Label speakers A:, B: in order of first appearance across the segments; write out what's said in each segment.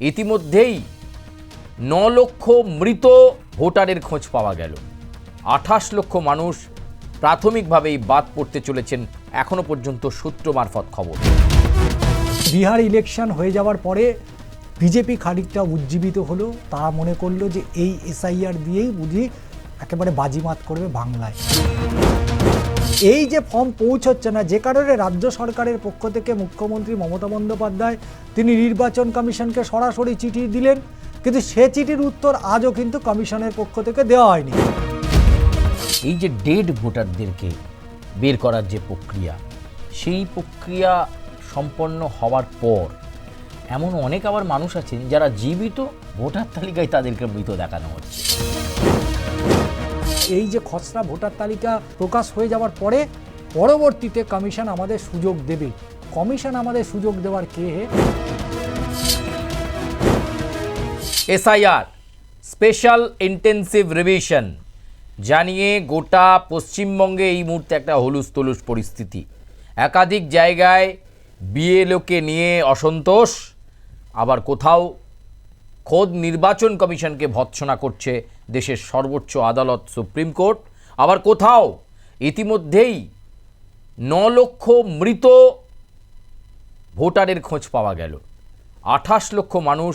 A: ইতিমধ্যেই ন লক্ষ মৃত ভোটারের খোঁজ পাওয়া গেল। আঠাশ লক্ষ মানুষ প্রাথমিকভাবেই বাদ পড়তে চলেছেন, এখনও পর্যন্ত সূত্র মারফত খবর।
B: বিহার ইলেকশন হয়ে যাওয়ার পরে বিজেপি খানিকটা উজ্জীবিত হলো, তারা মনে করল যে এই এসআইআর দিয়েই বুঝি একেবারে বাজিমাত করবে বাংলায়। এই যে ফর্ম পৌঁছচ্ছে না, যে কারণে রাজ্য সরকারের পক্ষ থেকে মুখ্যমন্ত্রী মমতা বন্দ্যোপাধ্যায় তিনি নির্বাচন কমিশনকে সরাসরি চিঠি দিলেন, কিন্তু সে চিঠির উত্তর আজও কিন্তু কমিশনের পক্ষ থেকে দেওয়া হয়নি।
A: এই যে ডেড ভোটারদেরকে বের করার যে প্রক্রিয়া, সেই প্রক্রিয়া সম্পন্ন হওয়ার পর এমন অনেক আবার মানুষ আছেন যারা জীবিত ভোটার তালিকায় তাদেরকে মৃত দেখানো হচ্ছে।
B: এই যে খসড়া ভোটার তালিকা প্রকাশ হয়ে যাওয়ার পরে পরবর্তীতে কমিশন আমাদের সুযোগ দেবে। কমিশন আমাদের সুযোগ দেওয়ার কে?
A: এসআইআর, স্পেশাল ইন্টেন্সিভ রিভিশন, জানিয়ে গোটা পশ্চিমবঙ্গে এই মুহূর্তে একটা হলুস তলুস পরিস্থিতি। একাধিক জায়গায় বিএলওকে নিয়ে অসন্তোষ, আবার কোথাও খোদ নির্বাচন কমিশনকে ভৎসনা করছে দেশের সর্বোচ্চ আদালত, সুপ্রিম কোর্ট। আবার কোথাও ইতিমধ্যেই ন লক্ষ মৃত ভোটারের খোঁজ পাওয়া গেল। আঠাশ লক্ষ মানুষ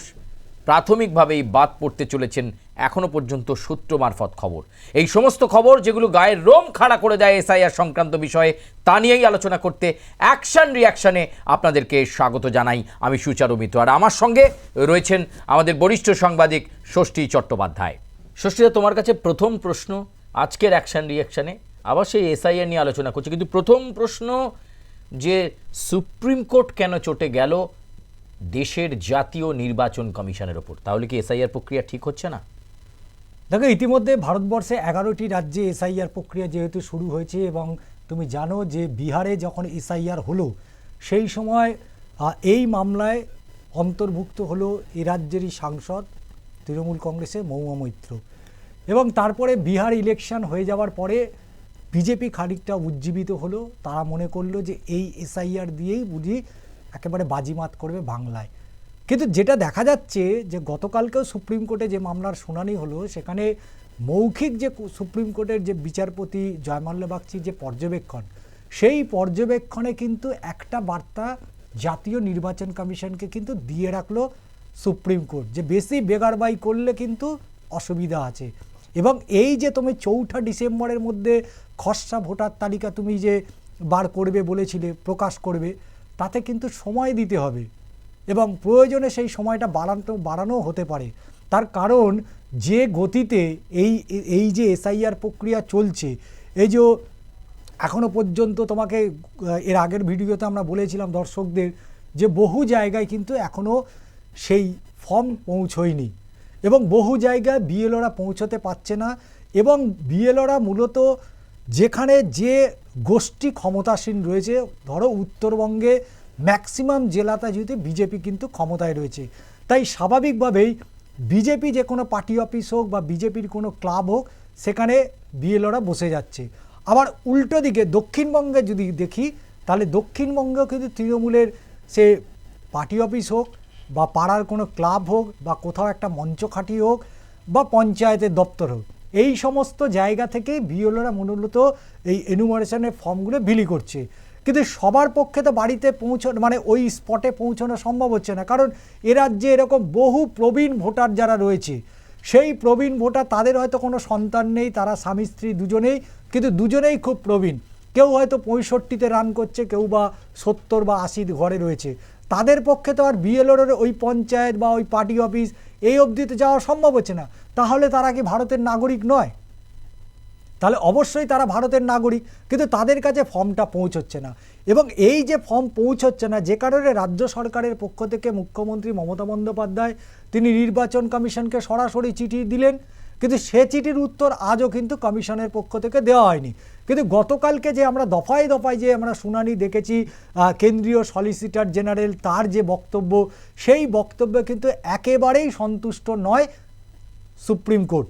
A: প্রাথমিকভাবেই বাদ পড়তে চলেছেন। এখনও পর্যন্ত সূত্র মারফত খবর। এই সমস্ত খবর যেগুলো গায়ের রোম খাড়া করে দেয় এসআইআর সংক্রান্ত বিষয়ে, তা নিয়েই আলোচনা করতে অ্যাকশন রিয়াকশনে আপনাদেরকে স্বাগত জানাই। আমি সুচারু মিত্র। আর আমার সঙ্গে রয়েছেন আমাদের বরিষ্ঠ সাংবাদিক ষষ্ঠী চট্টোপাধ্যায়। ষষ্ঠীদা, তোমার কাছে প্রথম প্রশ্ন, আজকের অ্যাকশন রিয়াকশনে আবার সেই এসআইআর নিয়ে আলোচনা করছি। কিন্তু প্রথম প্রশ্ন, যে সুপ্রিম কোর্ট কেন চটে গেল দেশের জাতীয় নির্বাচন কমিশনের ওপর? তাহলে কি এসআইআর প্রক্রিয়া ঠিক হচ্ছে না?
B: দেখো, ইতিমধ্যে ভারতবর্ষে এগারোটি রাজ্যে এসআইআর প্রক্রিয়া যেহেতু শুরু হয়েছে এবং তুমি জানো যে বিহারে যখন এসআইআর হলো, সেই সময় এই মামলায় অন্তর্ভুক্ত হলো এ রাজ্যেরই সাংসদ তৃণমূল কংগ্রেসের মৌমা মৈত্র। এবং তারপরে বিহার ইলেকশন হয়ে যাওয়ার পরে বিজেপি খানিকটা উজ্জীবিত হলো। তারা মনে করল যে এই এসআইআর দিয়েই বুঝি একেবারে বাজিমাত করবে বাংলায়। কিন্তু যেটা দেখা যাচ্ছে যে গতকালকেও সুপ্রিম কোর্টে যে মামলার শুনানি হলো, সেখানে মৌখিক যে সুপ্রিম কোর্টের যে বিচারপতি জয়মাল্য বাগচির যে পর্যবেক্ষণ, সেই পর্যবেক্ষণে কিন্তু একটা বার্তা জাতীয় নির্বাচন কমিশনকে কিন্তু দিয়ে রাখল সুপ্রিম কোর্ট, যে বেশি বেগারবাই করলে কিন্তু অসুবিধা আছে। এবং এই যে তুমি চৌঠা ডিসেম্বরের মধ্যে খসড়া ভোটার তালিকা তুমি যে বার করবে বলেছিলে, প্রকাশ করবে, তাতে কিন্তু সময় দিতে হবে। এবং প্রয়োজনে সেই সময়টা বাড়ানো বাড়ানো হতে পারে। তার কারণ যে গতিতে এই এই যে এসআইআর প্রক্রিয়া চলছে, এই যে এখনও পর্যন্ত তোমাকে, এর আগের ভিডিওতে আমরা বলেছিলাম দর্শকদের যে বহু জায়গায় কিন্তু এখনও সেই ফর্ম পৌঁছয়নি এবং বহু জায়গায় বিএলওরা পৌঁছতে পারছে না এবং বিএলওরা মূলত যেখানে যে গোষ্ঠী ক্ষমতাসীন রয়েছে, ধরো উত্তরবঙ্গে ম্যাক্সিমাম জেলাতে যদি বিজেপি কিন্তু ক্ষমতায় রয়েছে। তাই স্বাভাবিকভাবেই বিজেপি যে কোনো পার্টি অফিস হোক বা বিজেপির কোনো ক্লাব হোক, সেখানে বিএলওরা বসে যাচ্ছে। আবার উল্টো দিকে দক্ষিণবঙ্গে যদি দেখি, তাহলে দক্ষিণবঙ্গেও কিন্তু তৃণমূলের সে পার্টি অফিস হোক বা পাড়ার কোনো ক্লাব হোক বা কোথাও একটা মঞ্চ খাটি হোক বা পঞ্চায়েতের দপ্তর হোক, এই সমস্ত জায়গা থেকেই বিএলওরা মূলত এই এনুমারেশনের ফর্মগুলো বিলি করছে। কিন্তু সবার পক্ষে তো বাড়িতে পৌঁছানো মানে ওই স্পটে পৌঁছানো সম্ভব হচ্ছে না। কারণ এ রাজ্যে এরকম বহু প্রবীণ ভোটার যারা রয়েছে, সেই প্রবীণ ভোটার তাদের হয়তো কোনো সন্তান নেই, তারা স্বামী, স্ত্রী দুজনেই, কিন্তু দুজনেই খুব প্রবীণ। কেউ হয়তো পঁয়ষট্টিতে রান করছে, কেউ বা সত্তর বা আশির ঘরে রয়েছে। তাদের পক্ষে তো আর বিএলওর ওই পঞ্চায়েত বা ওই পার্টি অফিস এই অবধিতে যাওয়া সম্ভব হচ্ছে না। তাহলে তারা কি ভারতের নাগরিক নয়? তাহলে অবশ্যই তারা ভারতের নাগরিক, কিন্তু তাদের কাছে ফর্মটা পৌঁছচ্ছে না। এবং এই যে ফর্ম পৌঁছচ্ছে না, যে কারণে রাজ্য সরকারের পক্ষ থেকে মুখ্যমন্ত্রী মমতা বন্দ্যোপাধ্যায় তিনি নির্বাচন কমিশনকে সরাসরি চিঠি দিলেন। কিন্তু সে চিঠির উত্তর আজও কিন্তু কমিশনের পক্ষ থেকে দেওয়া হয়নি। কিন্তু গতকালকে যে আমরা দফায় দফায় যে আমরা শুনানি দেখেছি কেন্দ্রীয় সলিসিটার জেনারেল তার যে বক্তব্য, সেই বক্তব্য কিন্তু একেবারেই সন্তুষ্ট নয় সুপ্রিম কোর্ট।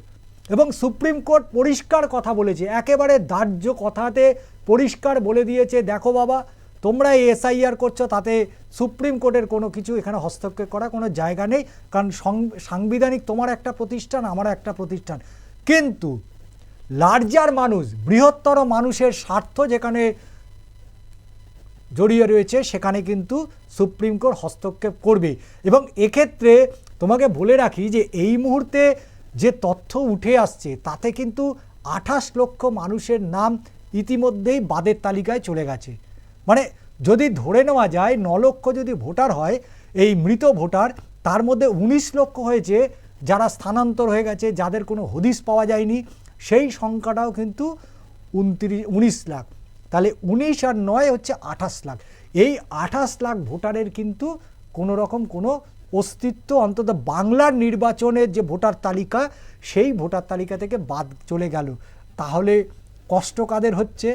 B: এবং সুপ্রিম কোর্ট পরিষ্কার কথা বলেছে, একেবারে দাহ্য কথাতে পরিষ্কার বলে দিয়েছে, দেখো বাবা তোমরা এসআইআর করছ, তাতে সুপ্রিম কোর্টের কোনো কিছু এখানে হস্তক্ষেপ করা কোনো জায়গা নেই, কারণ সাংবিধানিক তোমার একটা প্রতিষ্ঠান আমার একটা প্রতিষ্ঠান। কিন্তু লার্জার মানুষ, বৃহত্তর মানুষের স্বার্থ যেখানে জড়িয়ে রয়েছে, সেখানে কিন্তু সুপ্রিম কোর্ট হস্তক্ষেপ করবে। এবং এক্ষেত্রে তোমাকে বলে রাখি যে, এই মুহূর্তে যে তথ্য উঠে আসছে, তাতে কিন্তু আঠাশ লক্ষ মানুষের নাম ইতিমধ্যেই বাদের তালিকায় চলে গেছে। মানে যদি ধরে নেওয়া যায় ন লক্ষ যদি ভোটার হয়, এই মৃত ভোটার তার মধ্যে উনিশ লক্ষ হয়েছে যারা স্থানান্তর হয়ে গেছে, যাদের কোনো হদিস পাওয়া যায়নি, সেই সংখ্যাটাও কিন্তু উনত্রিশ, উনিশ লাখ। তাহলে উনিশ আর নয় হচ্ছে আঠাশ লাখ। এই আঠাশ লাখ ভোটারের কিন্তু কোনো রকম কোনো অস্তিত্ব, অন্তত বাংলার নির্বাচনের যে ভোটার তালিকা, সেই ভোটার তালিকা থেকে বাদ চলে গেল। তাহলে কষ্ট কাদের হচ্ছে?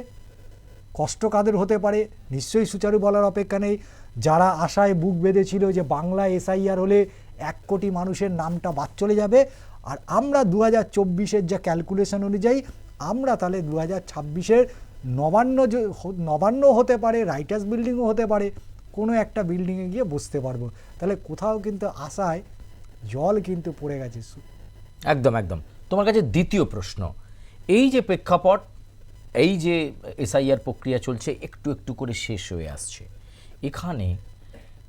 B: কষ্ট কাদের হতে পারে? নিশ্চয়ই সুচারু বলার অপেক্ষা নেই। যারা আশায় বুক বেঁধেছিল যে বাংলা এসআইআর হলে এক কোটি মানুষের নামটা বাদ চলে যাবে, আর আমরা দু হাজার চব্বিশের যা ক্যালকুলেশন অনুযায়ী, আমরা তাহলে দু হাজার ছাব্বিশের নবান্ন নবান্ন হতে পারে রাইটার্স বিল্ডিংও হতে পারে। কোনো একটা বিল্ডিংয়ে গিয়ে বসতে পারব। তাহলে কোথাও কিন্তু আশায় জল কিন্তু পড়ে গেছে
A: একদম একদম। তোমার কাছে দ্বিতীয় প্রশ্ন। এই যে প্রেক্ষাপট এই যে এসআইআর প্রক্রিয়া চলছে, একটু একটু করে শেষ হয়ে আসছে। এখানে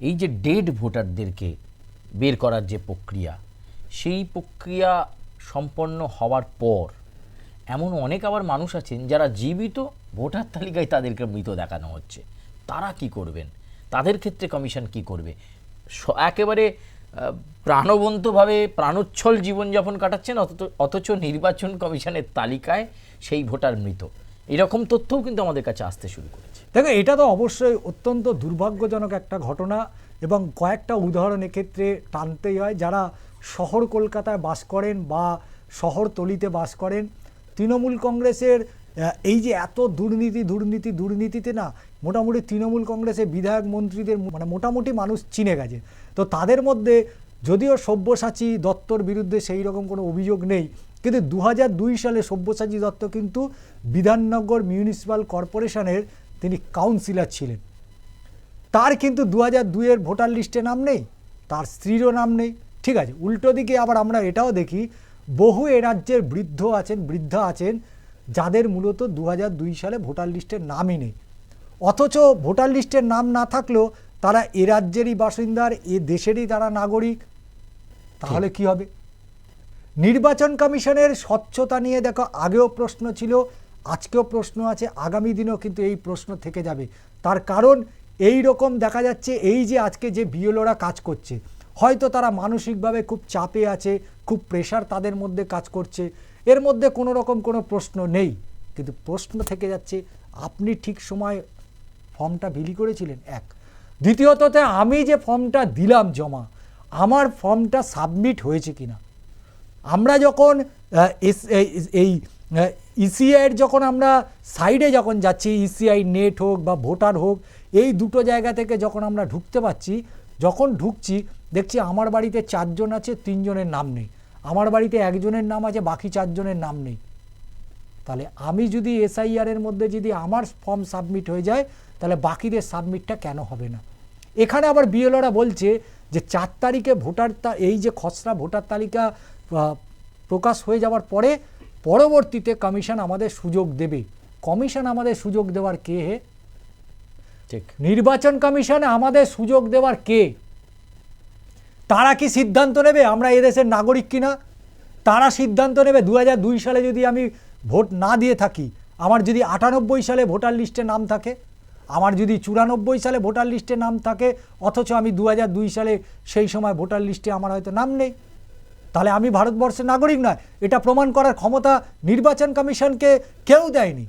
A: এই যে ডেড ভোটারদেরকে বের করার যে প্রক্রিয়া, সেই প্রক্রিয়া সম্পন্ন হওয়ার পর এমন অনেক আবার মানুষ আছেন যারা জীবিত ভোটার তালিকায় তাদেরকে মৃত দেখানো হচ্ছে। তারা কি করবেন? তাদের ক্ষেত্রে কমিশন কি করবে? একেবারে প্রাণবন্তভাবে প্রাণোচ্ছল জীবনযাপন কাটাচ্ছেন, অথচ অথচ নির্বাচন কমিশনের তালিকায় সেই ভোটার মৃত। এরকম তথ্যও কিন্তু আমাদের কাছে আসতে শুরু করেছে।
B: দেখো এটা তো অবশ্যই অত্যন্ত দুর্ভাগ্যজনক একটা ঘটনা এবং কয়েকটা উদাহরণ এক্ষেত্রে টানতেই হয়। যারা শহর কলকাতায় বাস করেন বা শহরতলিতে বাস করেন, তৃণমূল কংগ্রেসের এই যে এত দুর্নীতি দুর্নীতি, দুর্নীতিতে না মোটামুটি তৃণমূল কংগ্রেসের বিধায়ক মন্ত্রীদের মানে মোটামুটি মানুষ চিনে গেছে। তো তাদের মধ্যে যদিও সব্যসাচী দত্তর বিরুদ্ধে সেই রকম কোনো অভিযোগ নেই কিন্তু দু দুই সালে সব্যসাচী দত্ত কিন্তু বিধাননগর মিউনিসিপ্যাল কর্পোরেশনের তিনি কাউন্সিলর ছিলেন। তার কিন্তু দু হাজার দুইয়ের ভোটার লিস্টে নাম নেই তার স্ত্রীরও নাম নেই। ঠিক আছে উল্টো দিকে আবার আমরা এটাও দেখি বহু এ রাজ্যের বৃদ্ধ আছেন বৃদ্ধা আছেন যাদের মূলত দু দুই সালে ভোটার লিস্টের নামই নেই। অথচ ভোটার লিস্টের নাম না থাকলেও তারা এ রাজ্যেরই বাসিন্দার এ দেশেরই তারা নাগরিক। তাহলে কি হবে? নির্বাচন কমিশনের স্বচ্ছতা নিয়ে দেখো, আগেও প্রশ্ন ছিল, আজকেও প্রশ্ন আছে, আগামী দিনেও কিন্তু এই প্রশ্ন থেকে যাবে। তার কারণ এই রকম দেখা যাচ্ছে, এই যে আজকে যে বিএলওরা কাজ করছে, হয়তো তারা মানসিকভাবে খুব চাপে আছে, খুব প্রেশার তাদের মধ্যে কাজ করছে, এর মধ্যে কোনো রকম কোনো প্রশ্ন নেই। কিন্তু প্রশ্ন থেকে যাচ্ছে, আপনি ঠিক সময় ফর্মটা বিলি করেছিলেন? এক। দ্বিতীয়ততে, আমি যে ফর্মটা দিলাম জমা, আমার ফর্মটা সাবমিট হয়েছে কিনা? আমরা যখন এই- ইসিআইয়ের যখন আমরা সাইডে যখন যাচ্ছি ইসিআই নেট হোক বা ভোটার হোক, এই দুটো জায়গা থেকে যখন আমরা ঢুকতে পারছি, যখন ঢুকছি, দেখছি আমার বাড়িতে চারজন আছে, তিনজনের নাম নেই। আমার বাড়িতে একজনের নাম আছে, বাকি চারজনের নাম নেই। তাহলে আমি যদি এসআইআর এর মধ্যে যদি আমার ফর্ম সাবমিট হয়ে যায়, তাহলে বাকিদের সাবমিটটা কেন হবে না? এখানে আবার বিএলওরা বলছে যে, চার তারিখে ভোটার এই যে খসড়া ভোটার তালিকা প্রকাশ হয়ে যাওয়ার পরে পরবর্তীতে কমিশন আমাদের সুযোগ দেবে। কমিশন আমাদের সুযোগ দেওয়ার কে? হে
A: ঠিক।
B: নির্বাচন কমিশনে আমাদের সুযোগ দেওয়ার কে? তারা কি সিদ্ধান্ত নেবে? আমরা এদেশের নাগরিক কিনা তারা সিদ্ধান্ত নেবে। দু দুই সালে যদি আমি ভোট না দিয়ে থাকি আমার যদি আটানব্বই সালে ভোটার লিস্টে নাম থাকে আমার যদি চুরানব্বই সালে ভোটার লিস্টে নাম থাকে অথচ আমি দু দুই সালে সেই সময় ভোটার লিস্টে আমার হয়তো নাম নেই। তাহলে আমি ভারতবর্ষের নাগরিক নয়। এটা প্রমাণ করার ক্ষমতা নির্বাচন কমিশনকে কেউ দেয়নি।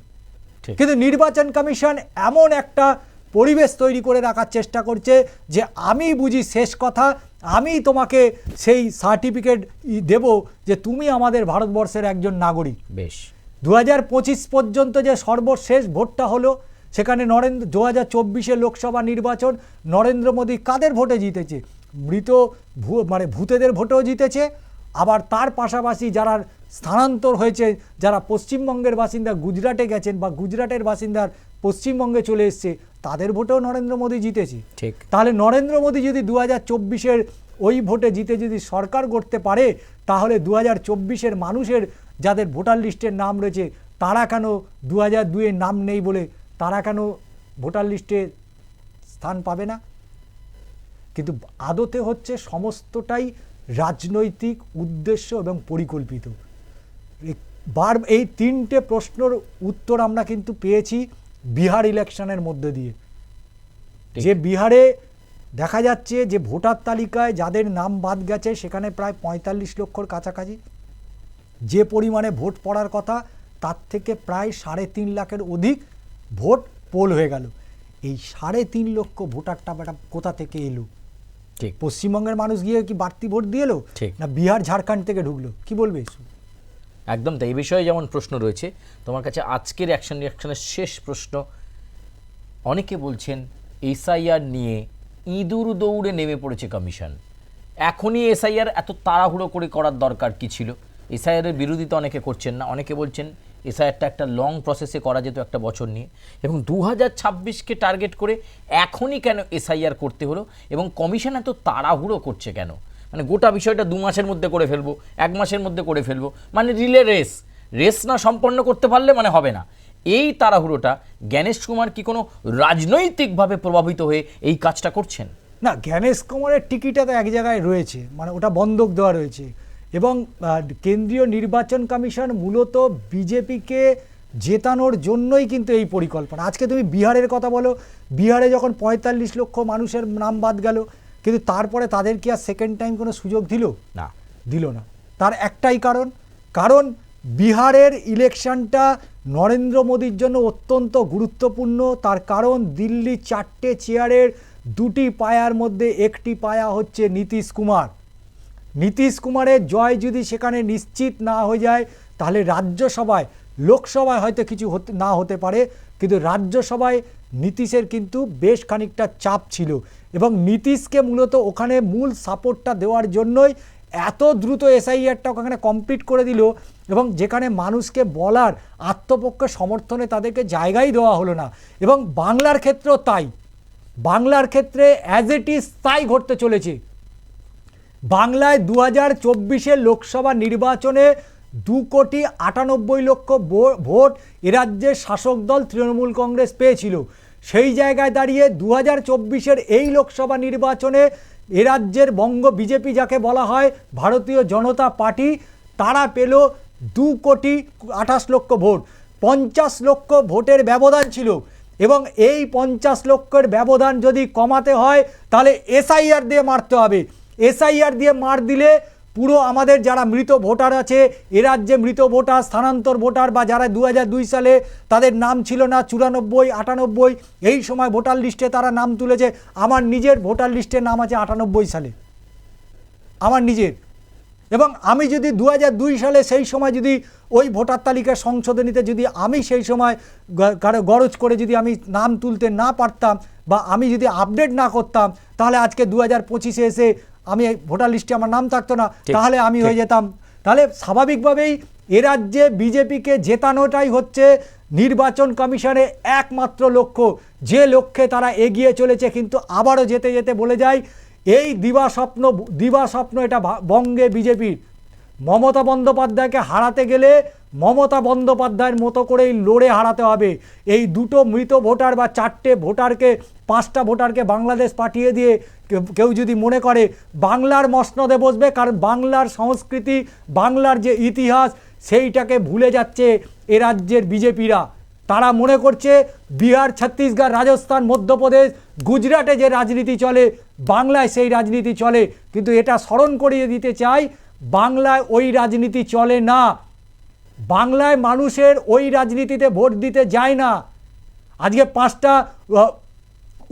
A: ঠিক।
B: কিন্তু নির্বাচন কমিশন এমন একটা পরিবেশ তৈরি করে রাখার চেষ্টা করছে যে আমি বুঝি শেষ কথা আমি তোমাকে সেই সার্টিফিকেট দেব যে তুমি আমাদের ভারতবর্ষের একজন নাগরিক।
A: বেশ।
B: দু হাজার পঁচিশ পর্যন্ত যে সর্বশেষ ভোটটা হলো সেখানে নরেন্দ্র দু হাজার চব্বিশে লোকসভা নির্বাচন নরেন্দ্র মোদী কাদের ভোটে জিতেছে? মৃত ভূ- মানে ভূতেদের ভোটেও জিতেছে আবার তার পাশাপাশি যারা স্থানান্তর হয়েছে যারা পশ্চিমবঙ্গের বাসিন্দা গুজরাটে গেছেন বা গুজরাটের বাসিন্দার পশ্চিমবঙ্গে চলে এসছে তাদের ভোটেও নরেন্দ্র মোদী জিতেছে।
A: ঠিক।
B: তাহলে নরেন্দ্র মোদী যদি দু হাজার চব্বিশের ওই ভোটে জিতে যদি সরকার গড়তে পারে তাহলে দু হাজার চব্বিশের মানুষের যাদের ভোটার লিস্টের নাম রয়েছে তারা কেন দু হাজার দুইয়ের নাম নেই বলে তারা কেন ভোটার লিস্টে স্থান পাবে না? কিন্তু আদতে হচ্ছে সমস্তটাই রাজনৈতিক উদ্দেশ্য এবং পরিকল্পিত। বার এই তিনটে প্রশ্নর উত্তর আমরা কিন্তু পেয়েছি বিহার ইলেকশনের মধ্যে দিয়ে। যে বিহারে দেখা যাচ্ছে যে ভোটার তালিকায় যাদের নাম বাদ গেছে সেখানে প্রায় পঁয়তাল্লিশ লক্ষর কাছাকাছি। যে পরিমাণে ভোট পড়ার কথা তার থেকে প্রায় সাড়ে তিন লাখের অধিক ভোট পোল হয়ে গেল। এই সাড়ে তিন লক্ষ ভোটারটা কোথা থেকে এলো?
A: ঠিক।
B: পশ্চিমবঙ্গের মানুষ গিয়ে কি বাড়তি ভোট দিয়ে এলো?
A: ঠিক।
B: না বিহার ঝাড়খণ্ড থেকে ঢুকলো? কি বলবে
A: একদম তাই এই বিষয়ে যেমন প্রশ্ন রয়েছে তোমার কাছে আজকের অ্যাকশন রিয়াকশনের শেষ প্রশ্ন অনেকে বলছেন এসআইআর নিয়ে ইঁদুর দৌড়ে নেমে পড়েছে কমিশন এখনই এসআইআর এত তাড়াহুড়ো করে করার দরকার কি ছিল? এসআইআরের বিরোধিতা অনেকে করছেন না। অনেকে বলছেন এসআইআরটা একটা লং প্রসেসে করা যেত একটা বছর নিয়ে। এবং দু হাজার ছাব্বিশকে টার্গেট করে এখনই কেন এসআইআর করতে হলো? এবং কমিশন এত তাড়াহুড়ো করছে কেন? মানে গোটা বিষয়টা দু মাসের মধ্যে করে ফেলব, এক মাসের মধ্যে করে ফেলব। মানে রিলে রেস রেস না সম্পন্ন করতে পারলে মানে হবে না। এই তাড়াহুড়োটা জ্ঞানেশ কুমার কি কোনো রাজনৈতিকভাবে প্রভাবিত হয়ে এই কাজটা করছেন?
B: না, জ্ঞানেশ কুমারের টিকিটটা তো এক জায়গায় রয়েছে। মানে ওটা বন্ধক দেওয়া রয়েছে। এবং কেন্দ্রীয় নির্বাচন কমিশন মূলত বিজেপিকে জেতানোর জন্যই কিন্তু এই পরিকল্পনা। আজকে তুমি বিহারের কথা বলো বিহারে যখন পঁয়তাল্লিশ লক্ষ মানুষের নাম বাদ গেল কিন্তু তারপরে তাদের কি আর সেকেন্ড টাইম কোনো সুযোগ দিল?
A: না।
B: দিল না। তার একটাই কারণ কারণ বিহারের ইলেকশনটা নরেন্দ্র মোদীর জন্য অত্যন্ত গুরুত্বপূর্ণ। তার কারণ দিল্লি চারটে চেয়ারের দুটি পায়ার মধ্যে একটি পায়া হচ্ছে নীতিশ কুমার। নীতিশ কুমারের জয় যদি সেখানে নিশ্চিত না হয়ে যায়, তাহলে রাজ্যসভায়, লোকসভায় হয়তো কিছু হতে, না হতে পারে। কিন্তু রাজ্যসভায় নীতিশের কিন্তু বেশ খানিকটা চাপ ছিল। এবং নীতিশকে মূলত ওখানে মূল সাপোর্টটা দেওয়ার জন্যই এত দ্রুত এসআইআরটা ওখানে কমপ্লিট করে দিল। এবং যেখানে মানুষকে বলার আত্মপক্ষ সমর্থনে তাদেরকে জায়গাই দেওয়া হলো না। এবং বাংলার ক্ষেত্রেও তাই। বাংলার ক্ষেত্রে অ্যাজ ইট ইজ তাই ঘটতে চলেছে। বাংলায় দু হাজার চব্বিশের লোকসভা নির্বাচনে দু কোটি আটানব্বই লক্ষ ভোট এ রাজ্যের শাসক দল তৃণমূল কংগ্রেস পেয়েছিল। সেই জায়গায় দাঁড়িয়ে দু হাজার চব্বিশের এই লোকসভা নির্বাচনে এ রাজ্যের বঙ্গ বিজেপি যাকে বলা হয় ভারতীয় জনতা পার্টি, তারা পেল দু কোটি আঠাশ লক্ষ ভোট। পঞ্চাশ লক্ষ ভোটের ব্যবধান ছিল এবং এই পঞ্চাশ লক্ষের ব্যবধান যদি কমাতে হয়, তাহলে এসআইআর দিয়ে মারতে হবে। এসআইআর দিয়ে মার দিলে পুরো আমাদের যারা মৃত ভোটার আছে, এ রাজ্যে মৃত ভোটার, স্থানান্তর ভোটার বা যারা দু সালে তাদের নাম ছিল না, চুরানব্বই, আটানব্বই, এই সময় ভোটার লিস্টে তারা নাম তুলেছে। আমার নিজের ভোটার লিস্টে নাম আছে আটানব্বই সালে। আমার নিজের। এবং আমি যদি দু সালে সেই সময় যদি ওই ভোটার তালিকা সংশোধনীতে যদি আমি সেই সময় কারও গরজ করে যদি আমি নাম তুলতে না পারতাম বা আমি যদি আপডেট না করতাম, তাহলে আজকে দু হাজার পঁচিশে এসে আমি ভোটার লিস্টে আমার নাম থাকতো না তাহলে আমি হয়ে যেতাম। তাহলে স্বাভাবিকভাবেই এ রাজ্যে বিজেপিকে জেতানোটাই হচ্ছে নির্বাচন কমিশনের একমাত্র লক্ষ্য। যে লক্ষ্যে তারা এগিয়ে চলেছে কিন্তু আবারও যেতে যেতে বলে যায় এই দিবা স্বপ্ন দিবা স্বপ্ন এটা বঙ্গে বিজেপির। মমতা বন্দ্যোপাধ্যায়কে হারাতে গেলে মমতা বন্দ্যোপাধ্যায়ের মতো করেই লড়ে হারাতে হবে। এই দুটো মৃত ভোটার বা চারটে ভোটারকে, পাঁচটা ভোটারকে বাংলাদেশ পাঠিয়ে দিয়ে কেউ- যদি মনে করে বাংলার মসনদে বসবে, কারণ বাংলার সংস্কৃতি, বাংলার যে ইতিহাস, সেইটাকে ভুলে যাচ্ছে এ রাজ্যের বিজেপিরা। তারা মনে করছে বিহার, ছত্তিশগড়, রাজস্থান, মধ্যপ্রদেশ, গুজরাটে যে রাজনীতি চলে, বাংলায় সেই রাজনীতি চলে। কিন্তু এটা স্মরণ করিয়ে দিতে চাই বাংলায় ওই রাজনীতি চলে না। বাংলায় মানুষের ওই রাজনীতিতে ভোট দিতে যায় না। আজকে পাঁচটা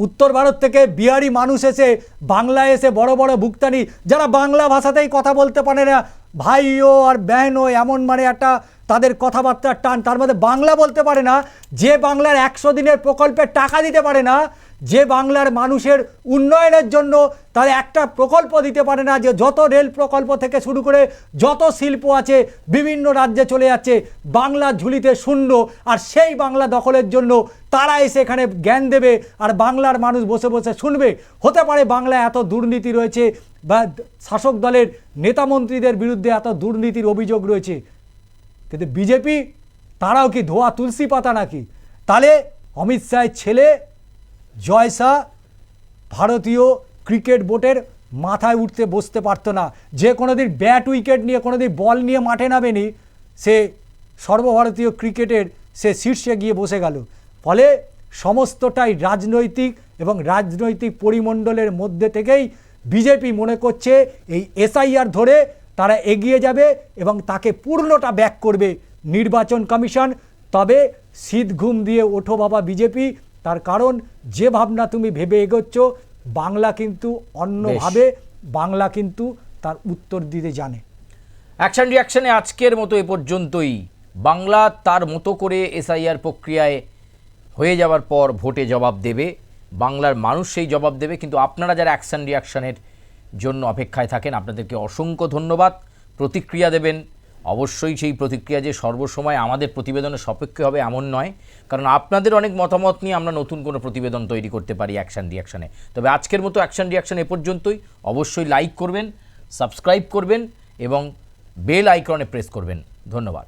B: উত্তর ভারত থেকে বিহারি মানুষ এসে, বাংলায় এসে বড় বড় ভুক্তানি, যারা বাংলা ভাষাতেই কথা বলতে পারে না, ভাইও আর ব্যাহনও এমন মানে একটা তাদের কথাবার্তার টান, তার মধ্যে বাংলা বলতে পারে না, যে বাংলার একশো দিনের প্রকল্পের টাকা দিতে পারে না যে বাংলার মানুষের উন্নয়নের জন্য তার একটা প্রকল্প দিতে পারে না, যে যত রেল প্রকল্প থেকে শুরু করে যত শিল্প আছে বিভিন্ন রাজ্যে চলে যাচ্ছে, বাংলা ঝুলিতে শূন্য, আর সেই বাংলা দখলের জন্য তারা এসে এখানে জ্ঞান দেবে, আর বাংলার মানুষ বসে বসে শুনবে। হতে পারে বাংলায় এত দুর্নীতি রয়েছে, বা শাসক দলের নেতামন্ত্রীদের বিরুদ্ধে এত দুর্নীতির অভিযোগ রয়েছে। কিন্তু বিজেপি, তারাও কি ধোয়া তুলসী পাতা নাকি? তাহলে অমিত শাহের ছেলে জয় শাহ ভারতীয় ক্রিকেট বোর্ডের মাথায় উঠতে বসতে পারতো না। যে কোনো দিন ব্যাট উইকেট নিয়ে, কোনোদিন বল নিয়ে মাঠে নামেনি, সে সর্বভারতীয় ক্রিকেটের সে শীর্ষে গিয়ে বসে গেল। ফলে সমস্তটাই রাজনৈতিক এবং রাজনৈতিক পরিমণ্ডলের মধ্যে থেকেই বিজেপি মনে করছে, এই এসআইআর ধরে তারা এগিয়ে যাবে এবং তাকে পূর্ণটা ব্যাক করবে নির্বাচন কমিশন। তবে শীত ঘুম দিয়ে ওঠো বাবা বিজেপি তার কারণ যে ভাবনা তুমি ভেবে এগোচ্ছ বাংলা কিন্তু অন্যভাবে বাংলা কিন্তু তার উত্তর দিতে জানে।
A: অ্যাকশন রিয়াকশনে আজকের মতো এ পর্যন্তই। বাংলা তার মতো করে এসআইআর প্রক্রিয়ায় হয়ে যাওয়ার পর ভোটে জবাব দেবে। বাংলার মানুষ সেই জবাব দেবে কিন্তু আপনারা যারা অ্যাকশন রিয়াকশনের জন্য অপেক্ষায় থাকেন আপনাদেরকে অসংখ্য ধন্যবাদ। প্রতিক্রিয়া দেবেন অবশ্যই সেই প্রতিক্রিয়া যে সর্বসময় আমাদের প্রতিবেদনের সাপেক্ষে হবে এমন নয়। কারণ আপনাদের অনেক মতামত নিয়ে আমরা নতুন কোনো প্রতিবেদন তৈরি করতে পারি অ্যাকশান রিয়াকশানে তবে আজকের মতো অ্যাকশান রিয়াকশান এ পর্যন্তই। অবশ্যই লাইক করবেন, সাবস্ক্রাইব করবেন এবং বেল আইকনে প্রেস করবেন। ধন্যবাদ।